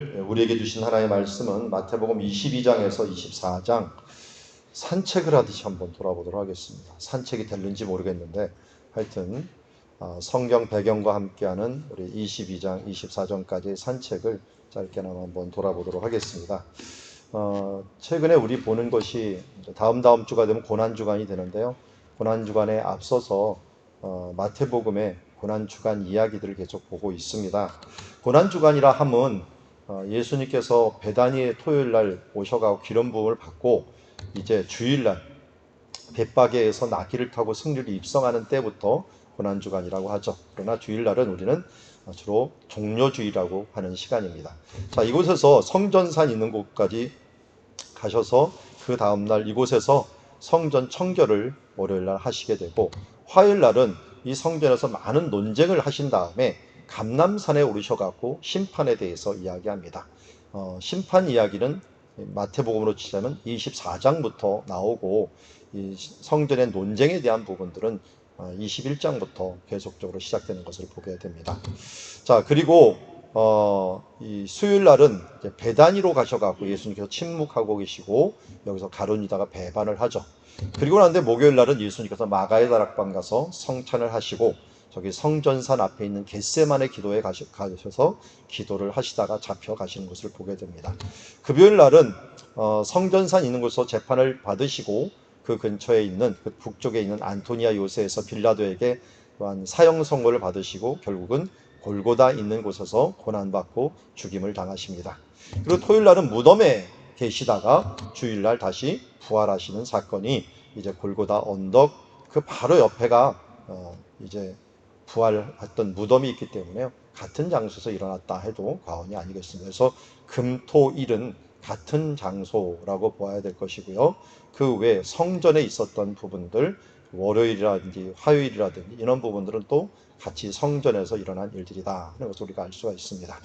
우리에게 주신 하나의 말씀은 마태복음 22장에서 24장 산책을 하듯이 한번 돌아보도록 하겠습니다. 산책이 될는지 모르겠는데 하여튼 아, 성경 배경과 함께하는 우리 22장, 24장까지의 산책을 짧게나마 한번 돌아보도록 하겠습니다. 어, 최근에 우리 보는 것이 다음 다음 주가 되면 고난 주간이 되는데요. 고난 주간에 앞서서 어, 마태복음의 고난 주간 이야기들을 계속 보고 있습니다. 고난 주간이라 함은 어, 예수님께서 베다니의 토요일 날 오셔가고 기름 부음을 받고 이제 주일 날 벳바게에서 나귀를 타고 승리를 입성하는 때부터 고난 주간이라고 하죠. 그러나 주일 날은 우리는 주로 종료주의라고 하는 시간입니다. 자, 이곳에서 성전산 있는 곳까지 가셔서 그 다음 날 이곳에서 성전 청결을 월요일 날 하시게 되고 화요일 날은 이 성전에서 많은 논쟁을 하신 다음에 감남산에 오르셔갖고 심판에 대해서 이야기합니다. 어, 심판 이야기는 마태복음으로 치자면 24장부터 나오고 이 성전의 논쟁에 대한 부분들은 21장부터 계속적으로 시작되는 것을 보게 됩니다. 자 그리고 어, 이 수요일 날은 배단위로 가셔갖고 예수님께서 침묵하고 계시고 여기서 가론이다가 배반을 하죠. 그리고 난데 목요일 날은 예수님께서 마가의 다락방 가서 성찬을 하시고 저기 성전산 앞에 있는 겟세만의 기도에 가셔서 기도를 하시다가 잡혀 가시는 것을 보게 됩니다. 금요일 날은 어, 성전산 있는 곳에서 재판을 받으시고 그 근처에 있는 그 북쪽에 있는 안토니아 요새에서 빌라도에게 또한 사형 선고를 받으시고 결국은 골고다 있는 곳에서 고난받고 죽임을 당하십니다. 그리고 토요일 날은 무덤에 계시다가 주일 날 다시 부활하시는 사건이 이제 골고다 언덕 그 바로 옆에가 어 이제 부활했던 무덤이 있기 때문에요. 같은 장소에서 일어났다 해도 과언이 아니겠습니다. 그래서 금토일은 같은 장소라고 보아야 될 것이고요. 그 외 성전에 있었던 부분들 월요일이라든지 화요일이라든지 이런 부분들은 또 같이 성전에서 일어난 일들이다 하는 것을 우리가 알 수가 있습니다.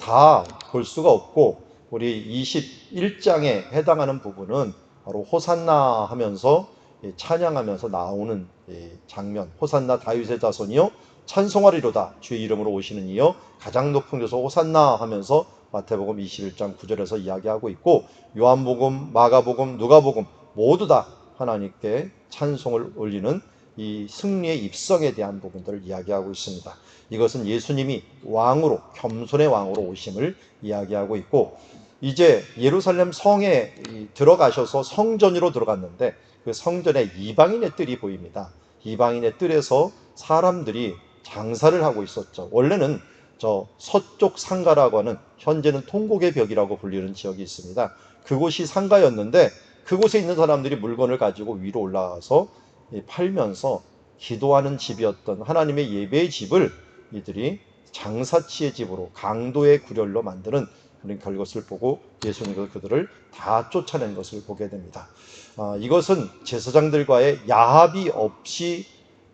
다 볼 수가 없고 우리 21장에 해당하는 부분은 바로 호산나 하면서 찬양하면서 나오는 장면 호산나 다윗의 자손이요 찬송하리로다 주의 이름으로 오시는 이여 가장 높은 데서 호산나 하면서 마태복음 21장 9절에서 이야기하고 있고 요한복음, 마가복음, 누가복음 모두 다 하나님께 찬송을 올리는 이 승리의 입성에 대한 부분들을 이야기하고 있습니다. 이것은 예수님이 왕으로 겸손의 왕으로 오심을 이야기하고 있고 이제 예루살렘 성에 들어가셔서 성전으로 들어갔는데 그 성전에 이방인의 뜰이 보입니다. 이방인의 뜰에서 사람들이 장사를 하고 있었죠. 원래는 저 서쪽 상가라고 하는 현재는 통곡의 벽이라고 불리는 지역이 있습니다. 그곳이 상가였는데 그곳에 있는 사람들이 물건을 가지고 위로 올라가서 팔면서 기도하는 집이었던 하나님의 예배의 집을 이들이 장사치의 집으로 강도의 구렬로 만드는 그런 결것을 보고 예수님께서 그들을 다 쫓아낸 것을 보게 됩니다. 아, 이것은 제사장들과의 야합이 없이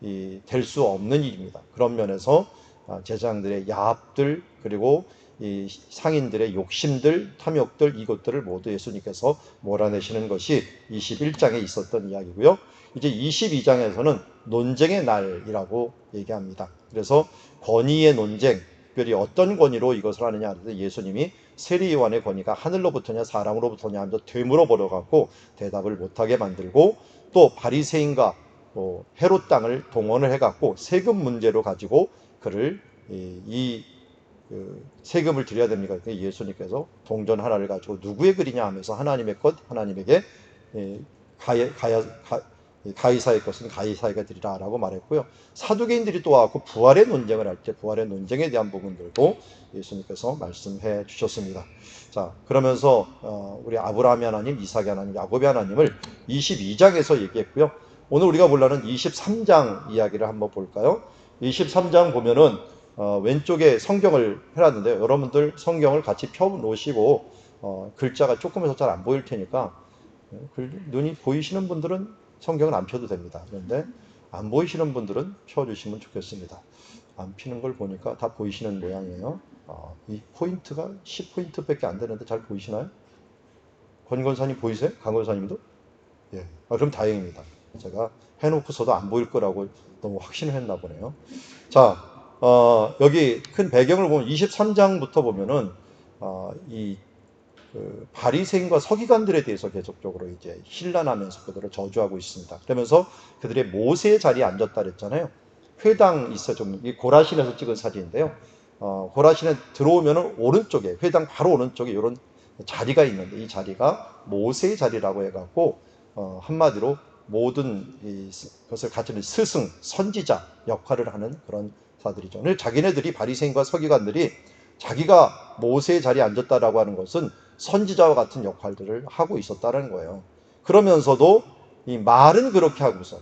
될 수 없는 일입니다. 그런 면에서 아, 제사장들의 야합들 그리고 이 상인들의 욕심들, 탐욕들 이것들을 모두 예수님께서 몰아내시는 것이 21장에 있었던 이야기고요. 이제 22장에서는 논쟁의 날이라고 얘기합니다. 그래서 권위의 논쟁, 특별히 어떤 권위로 이것을 하느냐 하는데 예수님이 세리요한의 권위가 하늘로부터냐 사람으로부터냐 하면서 되물어 버려 갖고 대답을 못하게 만들고 또 바리새인과 또 헤롯 땅을 동원을 해 갖고 세금 문제로 가지고 그를 이, 이 그 세금을 드려야 됩니까? 예수님께서 동전 하나를 가지고 누구의 글이냐 하면서 하나님의 것 하나님에게 가야, 가야, 가, 가이사의 것은 가이사에게 드리라라고 말했고요. 사두개인들이 또 와서 부활의 논쟁을 할 때 부활의 논쟁에 대한 부분들도 예수님께서 말씀해 주셨습니다. 자 그러면서 어, 우리 아브라함의 하나님, 이삭의 하나님, 야곱의 하나님을 22장에서 얘기했고요. 오늘 우리가 볼라는 23장 이야기를 한번 볼까요? 23장 보면은 어, 왼쪽에 성경을 해놨는데요. 여러분들 성경을 같이 펴 놓으시고 어, 글자가 조금해서 잘 안 보일 테니까 글, 눈이 보이시는 분들은 성경을 안 펴도 됩니다. 그런데 안 보이시는 분들은 펴주시면 좋겠습니다. 안 피는 걸 보니까 다 보이시는 모양이에요. 어, 이 포인트가 10포인트밖에 안 되는데 잘 보이시나요? 권 권사님 보이세요? 강 권사님도? 예. 아, 그럼 다행입니다. 제가 해놓고서도 안 보일 거라고 너무 확신을 했나 보네요. 자, 어, 여기 큰 배경을 보면 23장부터 보면은 어, 이 그 바리새인과 서기관들에 대해서 계속적으로 이제 힐난하면서 그들을 저주하고 있습니다. 그러면서 그들의 모세의 자리에 앉았다 그랬잖아요. 회당 있어 좀이 고라신에서 찍은 사진인데요. 어, 고라신에 들어오면은 오른쪽에 회당 바로 오른쪽에 이런 자리가 있는데 이 자리가 모세의 자리라고 해갖고 어, 한마디로 모든 이 것을 가지는 스승, 선지자 역할을 하는 그런 사들이죠. 오늘 자기네들이 바리새인과 서기관들이 자기가 모세의 자리에 앉았다라고 하는 것은 선지자와 같은 역할들을 하고 있었다는 거예요. 그러면서도 이 말은 그렇게 하고서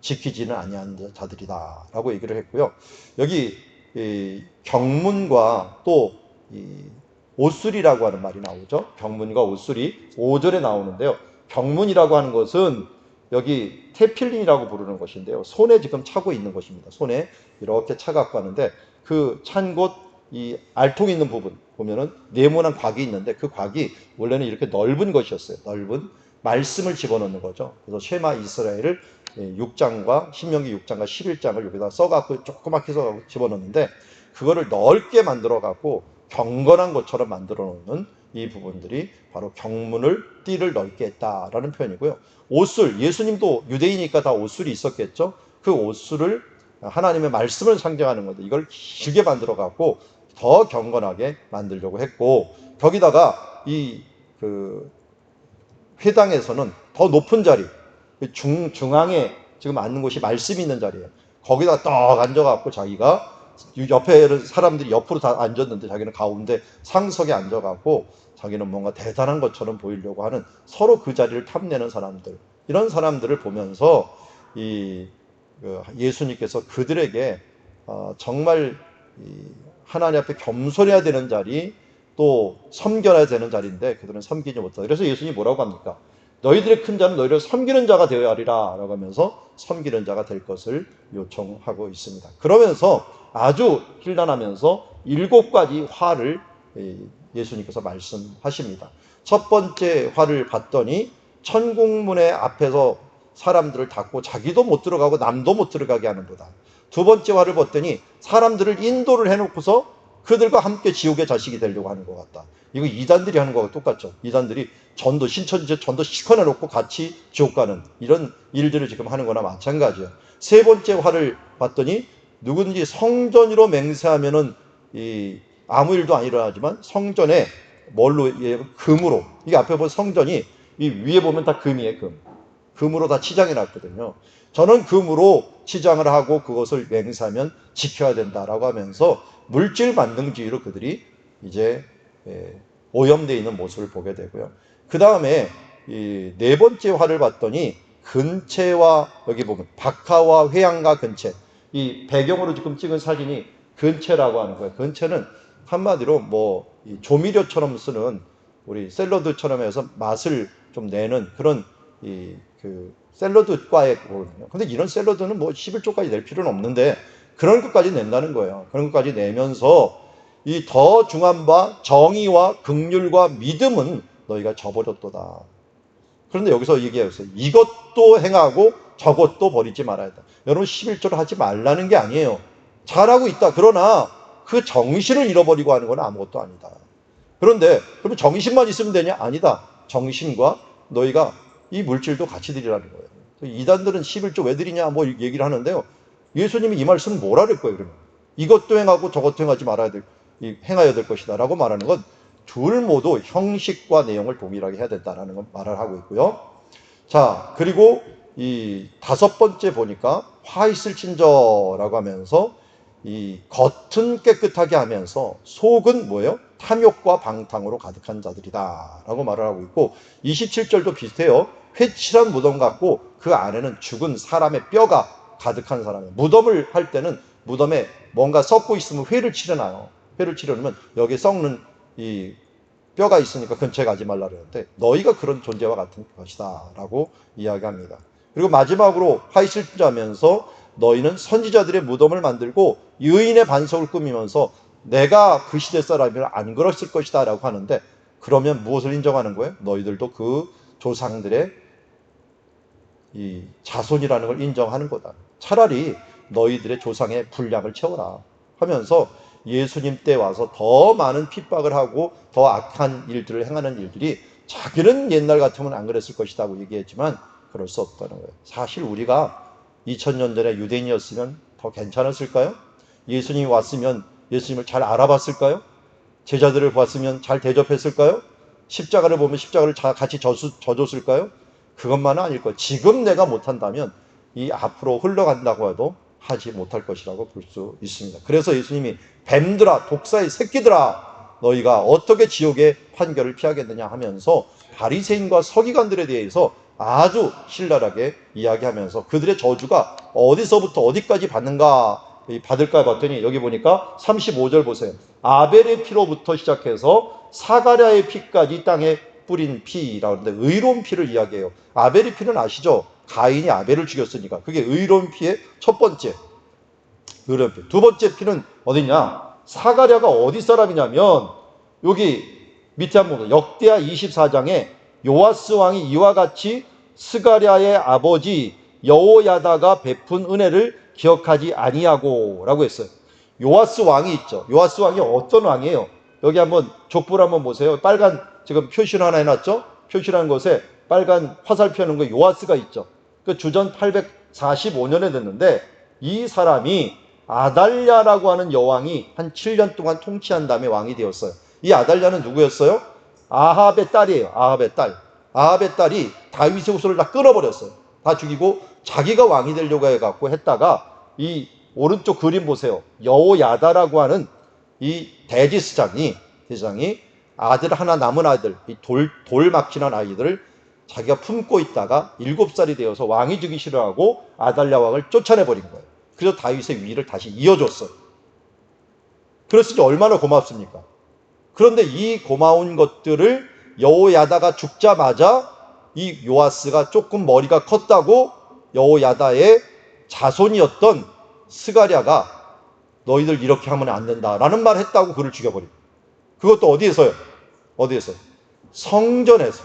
지키지는 아니한 자들이다라고 얘기를 했고요. 여기 이 경문과 또이 옷술이라고 하는 말이 나오죠. 경문과 옷술이 5절에 나오는데요. 경문이라고 하는 것은 여기 테필린이라고 부르는 것인데요. 손에 지금 차고 있는 것입니다. 손에 이렇게 차 갖고 하는데 그 찬 곳 이 알통 있는 부분 보면은 네모난 곽이 있는데 그 곽이 원래는 이렇게 넓은 것이었어요. 넓은 말씀을 집어넣는 거죠. 그래서 쉐마 이스라엘을 6장과 신명기 6장과 11장을 여기다 써갖고 조그맣게 써갖고 집어넣는데 그거를 넓게 만들어갖고 경건한 것처럼 만들어 놓는 이 부분들이 바로 경문을 띠를 넓게 했다라는 표현이고요. 옷술 예수님도 유대이니까 다 옷술이 있었겠죠. 그 옷술을 하나님의 말씀을 상징하는 건데 이걸 길게 만들어 갖고 더 경건하게 만들려고 했고 거기다가 이 그 회당에서는 더 높은 자리 중 중앙에 지금 앉는 곳이 말씀이 있는 자리예요. 거기다 떡 앉아 갖고 자기가 옆에 사람들이 옆으로 다 앉았는데 자기는 가운데 상석에 앉아 갖고 자기는 뭔가 대단한 것처럼 보이려고 하는 서로 그 자리를 탐내는 사람들 이런 사람들을 보면서 이그 예수님께서 그들에게 어, 정말 하나님 앞에 겸손해야 되는 자리 또 섬겨야 되는 자리인데 그들은 섬기지 못하다. 그래서 예수님이 뭐라고 합니까? 너희들의 큰 자는 너희를 섬기는 자가 되어야 하리라 라고 하면서 섬기는 자가 될 것을 요청하고 있습니다. 그러면서 아주 힐난하면서 일곱 가지 화를 예수님께서 말씀하십니다. 첫 번째 화를 봤더니 천국문의 앞에서 사람들을 닫고 자기도 못 들어가고 남도 못 들어가게 하는 거다. 두 번째 화를 봤더니 사람들을 인도를 해놓고서 그들과 함께 지옥의 자식이 되려고 하는 것 같다. 이거 이단들이 하는 거와 똑같죠. 이단들이 전도 신천지 전도 시커내 놓고 같이 지옥 가는 이런 일들을 지금 하는 거나 마찬가지예요. 세 번째 화를 봤더니 누군지 성전으로 맹세하면은 이 아무 일도 안 일어나지만 성전에 뭘로 예, 금으로 이게 앞에 보면 성전이 이 위에 보면 다 금이에요 금 금으로 다 치장해 놨거든요 저는 금으로 치장을 하고 그것을 맹세하면 지켜야 된다라고 하면서 물질 만능주의로 그들이 이제 예, 오염되어 있는 모습을 보게 되고요 그 다음에 네 번째 화를 봤더니 근체와 여기 보면 박하와 회양과 근체 이 배경으로 지금 찍은 사진이 근체라고 하는 거예요. 근체는 한마디로 뭐 조미료처럼 쓰는 우리 샐러드처럼 해서 맛을 좀 내는 그런 이 그 샐러드과의 거거든요. 근데 이런 샐러드는 뭐 11조까지 낼 필요는 없는데 그런 것까지 낸다는 거예요. 그런 것까지 내면서 이 더 중한 바 정의와 극률과 믿음은 너희가 저버렸도다. 그런데 여기서 얘기했어요. 이것도 행하고 저것도 버리지 말아야 돼. 여러분 11조를 하지 말라는 게 아니에요. 잘하고 있다. 그러나 그 정신을 잃어버리고 하는 건 아무것도 아니다. 그런데 그러면 정신만 있으면 되냐? 아니다. 정신과 너희가 이 물질도 같이 드리라는 거예요. 이단들은 11조 왜 드리냐 뭐 얘기를 하는데요. 예수님이 이 말씀은 뭐라 그럴 거예요, 그러면? 이것도 행하고 저것도 행하지 말아야 될, 행하여야 될 것이다. 라고 말하는 건 둘 모두 형식과 내용을 동일하게 해야 된다는 걸 말을 하고 있고요. 자, 그리고 이 다섯 번째 보니까 화 있을 친저라고 하면서 이 겉은 깨끗하게 하면서 속은 뭐예요? 탐욕과 방탕으로 가득한 자들이다 라고 말을 하고 있고 27절도 비슷해요 회칠한 무덤 같고 그 안에는 죽은 사람의 뼈가 가득한 사람이에요. 무덤을 할 때는 무덤에 뭔가 썩고 있으면 회를 칠해놔요? 회를 칠해놓으면 여기 썩는 이 뼈가 있으니까 근처에 가지 말라 그러는데 너희가 그런 존재와 같은 것이다 라고 이야기합니다. 그리고 마지막으로 화이실자면서 너희는 선지자들의 무덤을 만들고 유인의 반석을 꾸미면서 내가 그 시대 사람이면 안 그랬을 것이다 라고 하는데 그러면 무엇을 인정하는 거예요? 너희들도 그 조상들의 이 자손이라는 걸 인정하는 거다. 차라리 너희들의 조상의 분량을 채워라 하면서 예수님 때 와서 더 많은 핍박을 하고 더 악한 일들을 행하는 일들이 자기는 옛날 같으면 안 그랬을 것이라고 얘기했지만 그럴 수 없다는 거예요. 사실 우리가 2000년 전에 유대인이었으면 더 괜찮았을까요? 예수님이 왔으면 예수님을 잘 알아봤을까요? 제자들을 봤으면 잘 대접했을까요? 십자가를 보면 십자가를 자- 같이 져줬을까요? 그것만은 아닐 거예요. 지금 내가 못한다면 이 앞으로 흘러간다고 해도 하지 못할 것이라고 볼 수 있습니다. 그래서 예수님이 뱀들아, 독사의 새끼들아, 너희가 어떻게 지옥의 판결을 피하겠느냐 하면서 바리새인과 서기관들에 대해서 아주 신랄하게 이야기하면서 그들의 저주가 어디서부터 어디까지 받는가 이 받을까 봤더니 여기 보니까 35절 보세요. 아벨의 피로부터 시작해서 사가랴의 피까지 땅에 뿌린 피라고 하는데 의로운 피를 이야기해요. 아벨의 피는 아시죠? 가인이 아벨을 죽였으니까 그게 의로운 피의 첫 번째 의로운 피. 두 번째 피는 어디냐? 사가랴가 어디 사람이냐면 여기 밑에 한번. 역대하 24장에 요아스 왕이 이와 같이 스가랴의 아버지 여호야다가 베푼 은혜를 기억하지 아니하고라고 했어요. 요아스 왕이 있죠. 요아스 왕이 어떤 왕이에요? 여기 한번 족보를 한번 보세요. 빨간 지금 표시를 하나 해놨죠? 표시라는 것에 빨간 화살표 하는 거 요아스가 있죠. 그 주전 845년에 됐는데 이 사람이 아달랴라고 하는 여왕이 한 7년 동안 통치한 다음에 왕이 되었어요. 이 아달랴는 누구였어요? 아합의 딸이에요. 아합의 딸. 아합의 딸이 다윗의 후손을 다 끊어버렸어요. 다 죽이고 자기가 왕이 되려고 해갖고 했다가 이 오른쪽 그림 보세요. 여호야다라고 하는 이 대지스장이 대장이 아들 하나 남은 아들 이 돌 돌막진한 아이들을 자기가 품고 있다가 일곱 살이 되어서 왕이 주기 싫어하고 아달랴 왕을 쫓아내 버린 거예요. 그래서 다윗의 위를 다시 이어줬어요. 그랬으니 얼마나 고맙습니까? 그런데 이 고마운 것들을 여호야다가 죽자마자 이 요아스가 조금 머리가 컸다고 여호야다의 자손이었던 스가랴가 너희들 이렇게 하면 안 된다라는 말 했다고 그를 거예요. 그것도 어디에서요? 어디에서? 성전에서.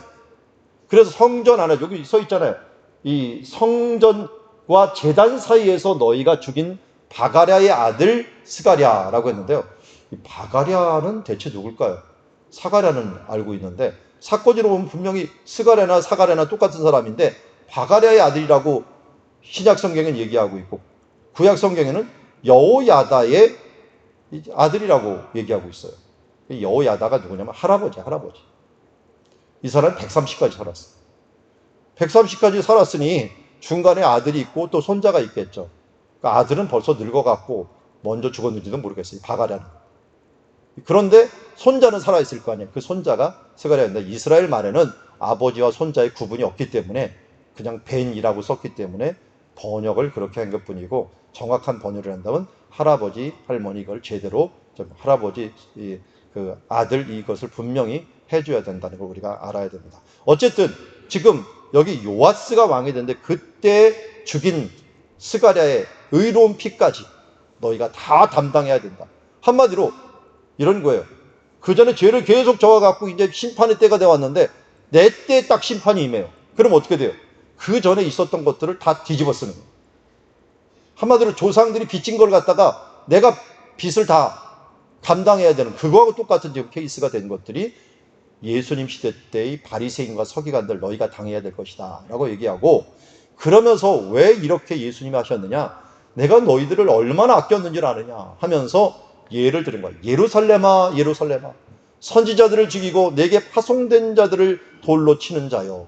그래서 성전 안에 여기 써 있잖아요. 이 성전과 재단 사이에서 너희가 죽인 바가랴의 아들 스가랴라고 했는데요. 이 바가랴는 대체 누굴까요? 사가랴는 알고 있는데 사건으로 보면 분명히 스가랴나 사가랴나 똑같은 사람인데 바가랴의 아들이라고 신약 성경에는 얘기하고 있고 구약 성경에는 여호야다의 아들이라고 얘기하고 있어요. 이 여호야다가 누구냐면 할아버지, 할아버지. 이 사람 130까지 살았어. 130까지 살았으니 중간에 아들이 있고 또 손자가 있겠죠. 그러니까 아들은 벌써 늙어갖고 먼저 죽었는지도 모르겠어요. 바가랴는. 그런데 손자는 살아있을 거 아니에요. 그 손자가 스가랴인데 이스라엘 말에는 아버지와 손자의 구분이 없기 때문에 그냥 벤이라고 썼기 때문에 번역을 그렇게 한 것뿐이고 정확한 번역을 한다면 할아버지, 할머니 이걸 제대로 좀 할아버지 이, 그 아들 이것을 분명히 해줘야 된다는 걸 우리가 알아야 됩니다. 어쨌든 지금 여기 요아스가 왕이 됐는데 그때 죽인 스가랴의 의로운 피까지 너희가 다 담당해야 된다. 한마디로 이런 거예요. 그 전에 죄를 계속 져와갖고 이제 심판의 때가 되어 왔는데 내 때 딱 심판이 임해요. 그럼 어떻게 돼요? 그 전에 있었던 것들을 다 뒤집어 쓰는 거예요. 한마디로 조상들이 빚진 걸 갖다가 내가 빚을 다 감당해야 되는 그거하고 똑같은 지금 케이스가 된 것들이 예수님 시대 때의 바리새인과 서기관들 너희가 당해야 될 것이다 라고 얘기하고 그러면서 왜 이렇게 예수님이 하셨느냐? 내가 너희들을 얼마나 아꼈는지 아느냐 하면서 예를 들은 거야. 예루살렘아, 예루살렘아. 선지자들을 죽이고 내게 파송된 자들을 돌로 치는 자여.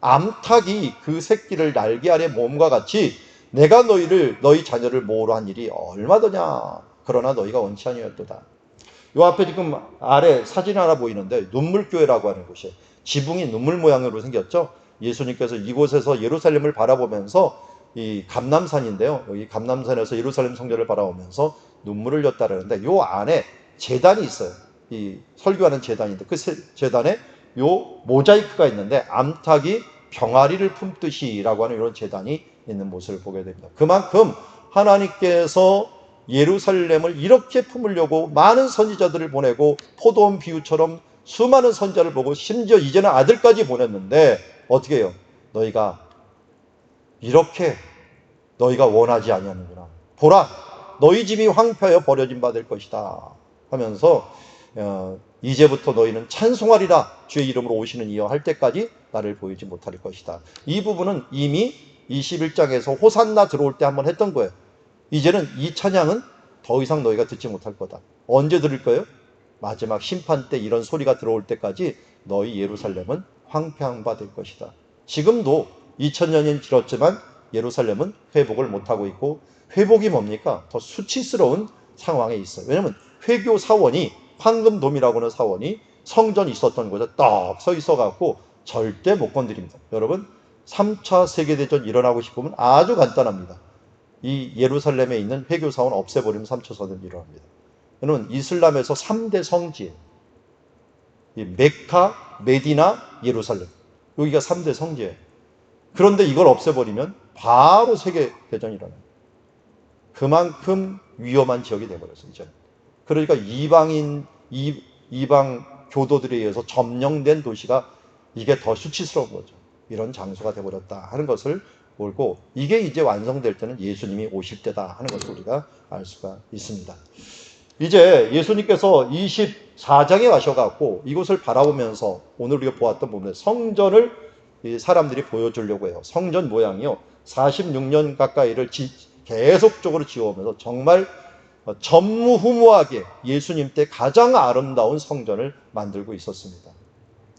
암탉이 그 새끼를 날개 아래 몸과 같이 내가 너희를 너희 자녀를 모으러 한 일이 얼마더냐. 그러나 너희가 원치 아니었도다. 요 앞에 지금 아래 사진 하나 보이는데 눈물교회라고 하는 곳이에요. 지붕이 눈물 모양으로 생겼죠. 예수님께서 이곳에서 예루살렘을 바라보면서 이 감남산인데요. 여기 감남산에서 예루살렘 성전을 바라보면서 눈물을 흘렸다라는데 요 안에 재단이 있어요. 이 설교하는 재단인데 그 재단에 요 모자이크가 있는데 암탉이 병아리를 품듯이라고 하는 이런 재단이 있는 모습을 보게 됩니다. 그만큼 하나님께서 예루살렘을 이렇게 품으려고 많은 선지자들을 보내고 포도원 비유처럼 수많은 선자를 보고 심지어 이제는 아들까지 보냈는데 어떻게 해요? 너희가 이렇게 너희가 원하지 아니하는구나. 보라, 너희 집이 황폐하여 버려진 바 될 것이다 하면서 어, 이제부터 너희는 찬송하리라 주의 이름으로 오시는 이여 할 때까지 나를 보이지 못할 것이다. 이 부분은 이미 21장에서 호산나 들어올 때 한번 했던 거예요. 이제는 이 찬양은 더 이상 너희가 듣지 못할 거다. 언제 들을 거예요? 마지막 심판 때 이런 소리가 들어올 때까지 너희 예루살렘은 황폐한 바 될 것이다. 지금도 2000년이 지났지만 예루살렘은 회복을 못하고 있고 회복이 뭡니까? 더 수치스러운 상황에 있어요. 왜냐하면 회교 사원이 황금돔이라고 하는 사원이 성전이 있었던 곳에 딱 서 있어 갖고 절대 못 건드립니다. 여러분 3차 세계대전 일어나고 싶으면 아주 간단합니다. 이 예루살렘에 있는 회교 사원 없애버리면 3차 세대전 일어납니다. 여러분 이슬람에서 3대 성지예요. 이 메카, 메디나, 예루살렘. 여기가 3대 성지예요. 그런데 이걸 없애버리면 바로 세계대전이 일어나요. 그만큼 위험한 지역이 되어버렸어요, 이제. 그러니까 이방인, 이, 이방 교도들에 의해서 점령된 도시가 이게 더 수치스러운 거죠. 이런 장소가 되어버렸다 하는 것을 몰고 이게 이제 완성될 때는 예수님이 오실 때다 하는 것을 우리가 알 수가 있습니다. 이제 예수님께서 24장에 와셔갖고 이곳을 바라보면서 오늘 우리가 보았던 부분에 성전을 이 사람들이 보여주려고 해요. 성전 모양이요. 46년 가까이를 지- 계속적으로 지어오면서 정말 어, 전무후무하게 예수님 때 가장 아름다운 성전을 만들고 있었습니다.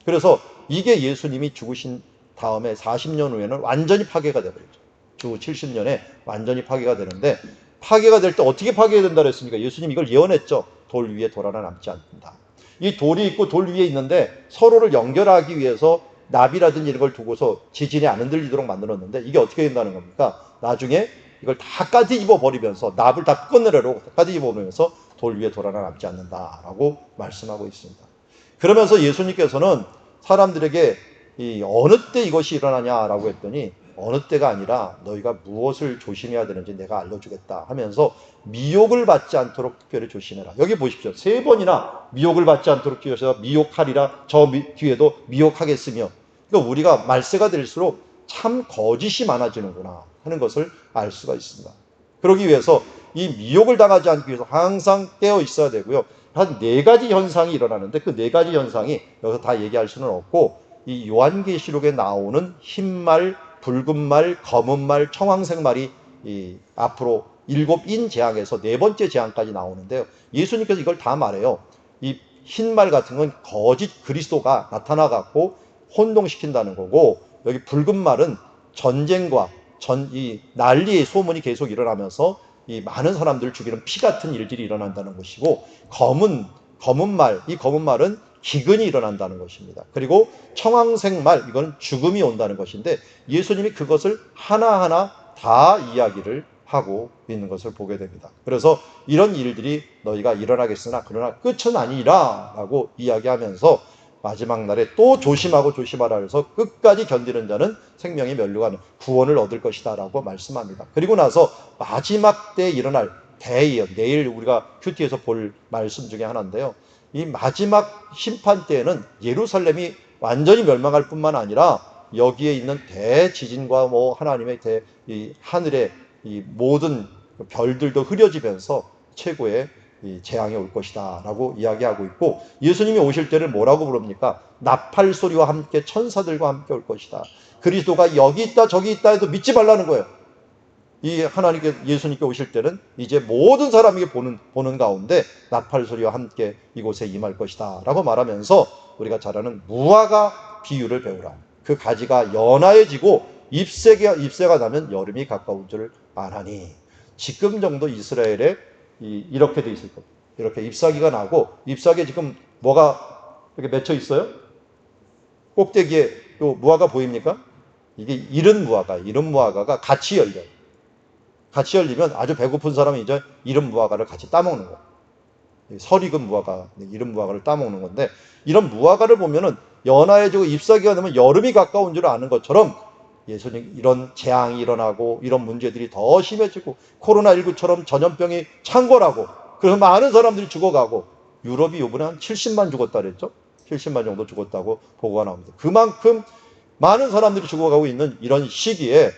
그래서 이게 예수님이 죽으신 다음에 40년 후에는 완전히 파괴가 되버리죠. 주 70년에 완전히 파괴가 되는데 파괴가 될 때 어떻게 파괴된다 그랬습니까? 예수님 이걸 예언했죠. 돌 위에 돌 하나 남지 않는다. 이 돌이 있고 돌 위에 있는데 서로를 연결하기 위해서 나비라든지 이런 걸 두고서 지진이 안 흔들리도록 만들었는데 이게 어떻게 된다는 겁니까? 나중에 이걸 다 까뒤집어 버리면서 납을 다 꺼내려고 까뒤집어 버리면서 돌 위에 돌 하나 남지 않는다라고 말씀하고 있습니다. 그러면서 예수님께서는 사람들에게 이 어느 때 이것이 일어나냐라고 했더니 어느 때가 아니라 너희가 무엇을 조심해야 되는지 내가 알려주겠다 하면서 미혹을 받지 않도록 특별히 조심해라. 여기 보십시오. 세 번이나 미혹을 받지 않도록 주셔서 미혹하리라 저 미- 뒤에도 미혹하겠으며 그러니까 우리가 말세가 될수록 참 거짓이 많아지는구나 하는 것을 알 수가 있습니다. 그러기 위해서 이 미혹을 당하지 않기 위해서 항상 깨어 있어야 되고요. 한 네 가지 현상이 일어나는데 그 네 가지 현상이 여기서 다 얘기할 수는 없고 이 요한계시록에 나오는 흰말, 붉은말, 검은말, 청황색말이 이 앞으로 일곱 인 재앙에서 네 번째 재앙까지 나오는데요. 예수님께서 이걸 다 말해요. 이 흰말 같은 건 거짓 그리스도가 나타나 갖고 혼동시킨다는 거고 여기 붉은 말은 전쟁과 전 이 난리의 소문이 계속 일어나면서 이 많은 사람들을 죽이는 피 같은 일들이 일어난다는 것이고 검은 검은 말, 이 검은 말은 기근이 일어난다는 것입니다. 그리고 청황색 말, 이거는 죽음이 온다는 것인데 예수님이 그것을 하나하나 다 이야기를 하고 있는 것을 보게 됩니다. 그래서 이런 일들이 너희가 일어나겠으나 그러나 끝은 아니라 라고 이야기하면서 마지막 날에 또 조심하고 조심하라 해서 끝까지 견디는 자는 생명의 면류관 구원을 얻을 것이다 라고 말씀합니다. 그리고 나서 마지막 때 일어날 대예언, 내일 우리가 큐티에서 볼 말씀 중에 하나인데요. 이 마지막 심판 때에는 예루살렘이 완전히 멸망할 뿐만 아니라 여기에 있는 대지진과 뭐 하나님의 대, 이 하늘의 이 모든 별들도 흐려지면서 최고의 이 재앙이 올 것이다 라고 이야기하고 있고 예수님이 오실 때를 뭐라고 부릅니까? 나팔 소리와 함께 천사들과 함께 올 것이다. 그리스도가 여기 있다 저기 있다 해도 믿지 말라는 거예요. 이 하나님께 예수님께 오실 때는 이제 모든 사람에게 보는 보는 가운데 나팔 소리와 함께 이곳에 임할 것이다라고 말하면서 우리가 잘 아는 무화과 비유를 배우라. 그 가지가 연하여지고 잎새가 잎새가 나면 여름이 가까운 줄 아나니 지금 정도 이스라엘에 이, 이렇게 돼 있을 겁니다. 이렇게 잎사귀가 나고 잎사귀에 지금 뭐가 이렇게 맺혀 있어요? 꼭대기에 요 무화과 보입니까? 이게 이른 무화과, 이른 무화과가 같이 열려요. 같이 열리면 아주 배고픈 사람은 이제 이른 무화과를 같이 따먹는 거예요. 설익은 무화과, 이른 무화과를 따먹는 건데 이런 무화과를 보면은 연하해지고 잎사귀가 되면 여름이 가까운 줄 아는 것처럼 예수님 이런 재앙이 일어나고 이런 문제들이 더 심해지고 코로나19처럼 전염병이 창궐하고 그래서 많은 사람들이 죽어가고 유럽이 이번에 한 70만 죽었다 그랬죠? 70만 정도 죽었다고 보고가 나옵니다. 그만큼 많은 사람들이 죽어가고 있는 이런 시기에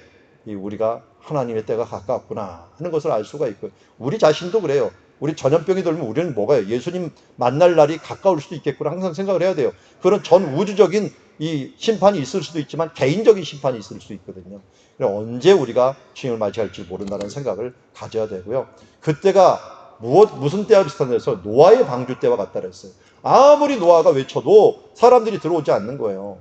이 우리가 하나님의 때가 가깝구나 하는 것을 알 수가 있고요. 우리 자신도 그래요. 우리 전염병이 돌면 우리는 뭐가요? 예수님 만날 날이 가까울 수도 있겠구나 항상 생각을 해야 돼요. 그런 전 우주적인 이 심판이 있을 수도 있지만 개인적인 심판이 있을 수 있거든요. 언제 우리가 주님을 맞이할지 모른다는 생각을 가져야 되고요. 그때가 무엇 무슨 때와 비슷한 데서 노아의 방주 때와 같다 그랬어요. 아무리 노아가 외쳐도 사람들이 들어오지 않는 거예요.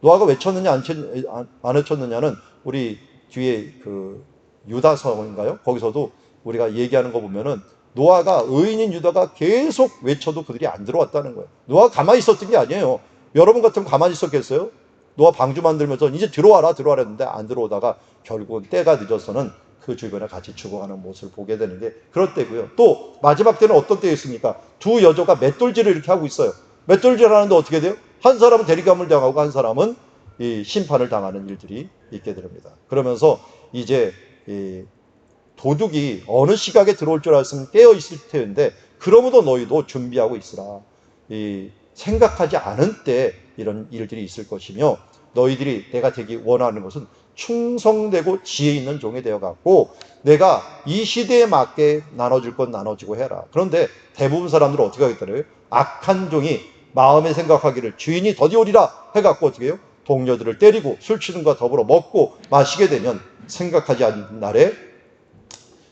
노아가 외쳤느냐 안- 안 외쳤느냐는 우리 뒤에 그 유다서인가요? 거기서도 우리가 얘기하는 거 보면은 노아가 의인인 유다가 계속 외쳐도 그들이 안 들어왔다는 거예요. 노아가 가만히 있었던 게 아니에요. 여러분 같으면 가만히 있었겠어요? 노아 방주 만들면서 이제 들어와라 들어와라 했는데 안 들어오다가 결국은 때가 늦어서는 그 주변에 같이 죽어가는 모습을 보게 되는 게 그럴 때고요. 또 마지막 때는 어떤 때였습니까? 두 여자가 맷돌질을 이렇게 하고 있어요. 맷돌질 하는데 어떻게 돼요? 한 사람은 대리감을 당하고 한 사람은 이 심판을 당하는 일들이 있게 됩니다. 그러면서 이제 이 도둑이 어느 시각에 들어올 줄 알았으면 깨어 있을 텐데 그러므로 너희도 준비하고 있으라. 이 생각하지 않은 때 이런 일들이 있을 것이며 너희들이 내가 되기 원하는 것은 충성되고 지혜 있는 종이 되어 갖고 내가 이 시대에 맞게 나눠줄 건 나눠주고 해라. 그런데 대부분 사람들은 어떻게 하겠더래요? 악한 종이 마음에 생각하기를 주인이 더디 오리라 해갖고 어떻게 해요? 동료들을 때리고 술 취는과 더불어 먹고 마시게 되면 생각하지 않는 날에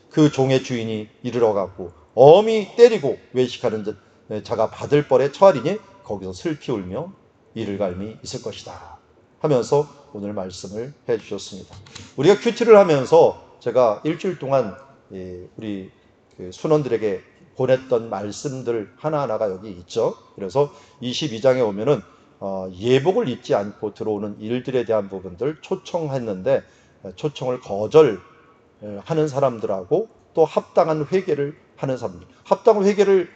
그 종의 주인이 이르러 갖고 엄히 때리고 외식하는 자- 자가 받을 벌에 처하리니 거기서 슬피 울며 이를 갈미 있을 것이다 하면서 오늘 말씀을 해 주셨습니다. 우리가 큐티를 하면서 제가 일주일 동안 예, 우리 그 순원들에게 보냈던 말씀들 하나하나가 여기 있죠. 그래서 22장에 오면은 어, 예복을 잊지 않고 들어오는 일들에 대한 부분들 초청했는데 어, 초청을 거절 에, 하는 사람들하고 또 합당한 회개를 하는 사람들. 합당한 회개를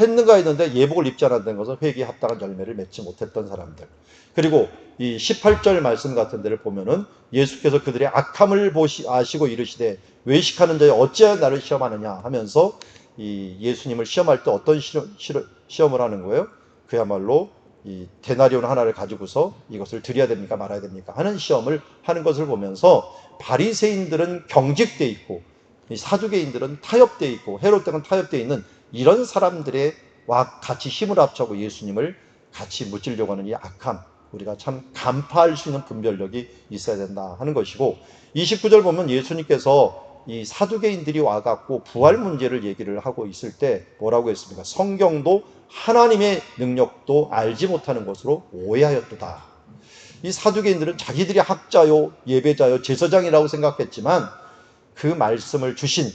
했는가 했는데 예복을 입지 않았다는 것은 회개에 합당한 열매를 맺지 못했던 사람들. 그리고 이 18절 말씀 같은 데를 보면은 예수께서 그들의 악함을 보시, 아시고 이르시되 외식하는 자여 어찌하여 나를 시험하느냐 하면서 이 예수님을 시험할 때 어떤 시험, 시험을 하는 거예요? 그야말로 이 데나리온 하나를 가지고서 이것을 드려야 됩니까 말아야 됩니까 하는 시험을 하는 것을 보면서 바리새인들은 경직돼 있고 이 사두개인들은 타협돼 있고 헤롯 등은 타협돼 있는 이런 사람들의 와 같이 힘을 합쳐고 예수님을 같이 무찌려고 하는 이 악함 우리가 참 간파할 수 있는 분별력이 있어야 된다 하는 것이고 29절 보면 예수님께서 이 사두개인들이 와갖고 부활 문제를 얘기를 하고 있을 때 뭐라고 했습니까? 성경도 하나님의 능력도 알지 못하는 것으로 오해하였도다. 이 사두개인들은 자기들이 학자요, 예배자요, 제사장이라고 생각했지만 그 말씀을 주신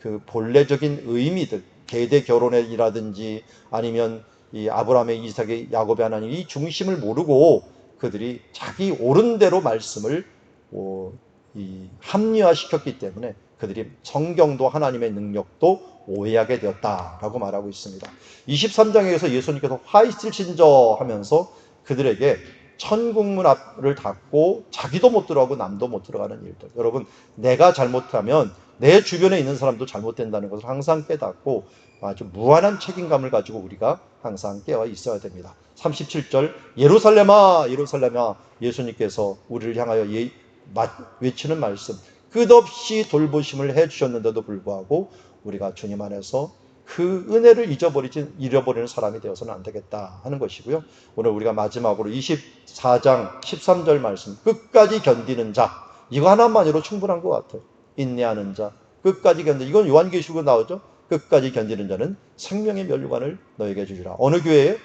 그 본래적인 의미들, 계대 결혼이라든지 아니면 이 아브라함의 이삭의 야곱의 하나님 이 중심을 모르고 그들이 자기 옳은 대로 말씀을 어, 이 합리화시켰기 때문에 그들이 성경도 하나님의 능력도 오해하게 되었다라고 말하고 있습니다. 23장에서 예수님께서 화 있으신저 하면서 그들에게 천국문 앞을 닫고 자기도 못 들어가고 남도 못 들어가는 일들. 여러분, 내가 잘못하면 내 주변에 있는 사람도 잘못된다는 것을 항상 깨닫고 아주 무한한 책임감을 가지고 우리가 항상 깨어 있어야 됩니다. 37절 예루살렘아 예루살렘아 예수님께서 우리를 향하여 예, 마, 외치는 말씀 끝없이 돌보심을 해 주셨는데도 불구하고 우리가 주님 안에서 그 은혜를 잊어버리지 잃어버리는 사람이 되어서는 안 되겠다 하는 것이고요. 오늘 우리가 마지막으로 24장 13절 말씀 끝까지 견디는 자 이거 하나만으로 충분한 것 같아요. 인내하는 자 끝까지 견디 이건 요한계시록에 나오죠. 끝까지 견디는 자는 생명의 멸류관을 너에게 주리라. 어느 교회에?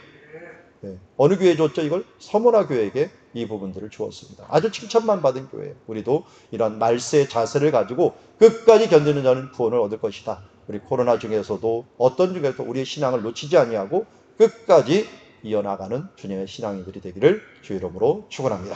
네. 어느 교회에 줬죠? 이걸 서문화 교회에게 이 부분들을 주었습니다. 아주 칭찬만 받은 교회. 우리도 이런 말세의 자세를 가지고 끝까지 견디는 자는 구원을 얻을 것이다. 우리 코로나 중에서도 어떤 중에서 우리의 신앙을 놓치지 아니하고 끝까지 이어나가는 주님의 신앙인들이 되기를 주 이름으로 축원합니다.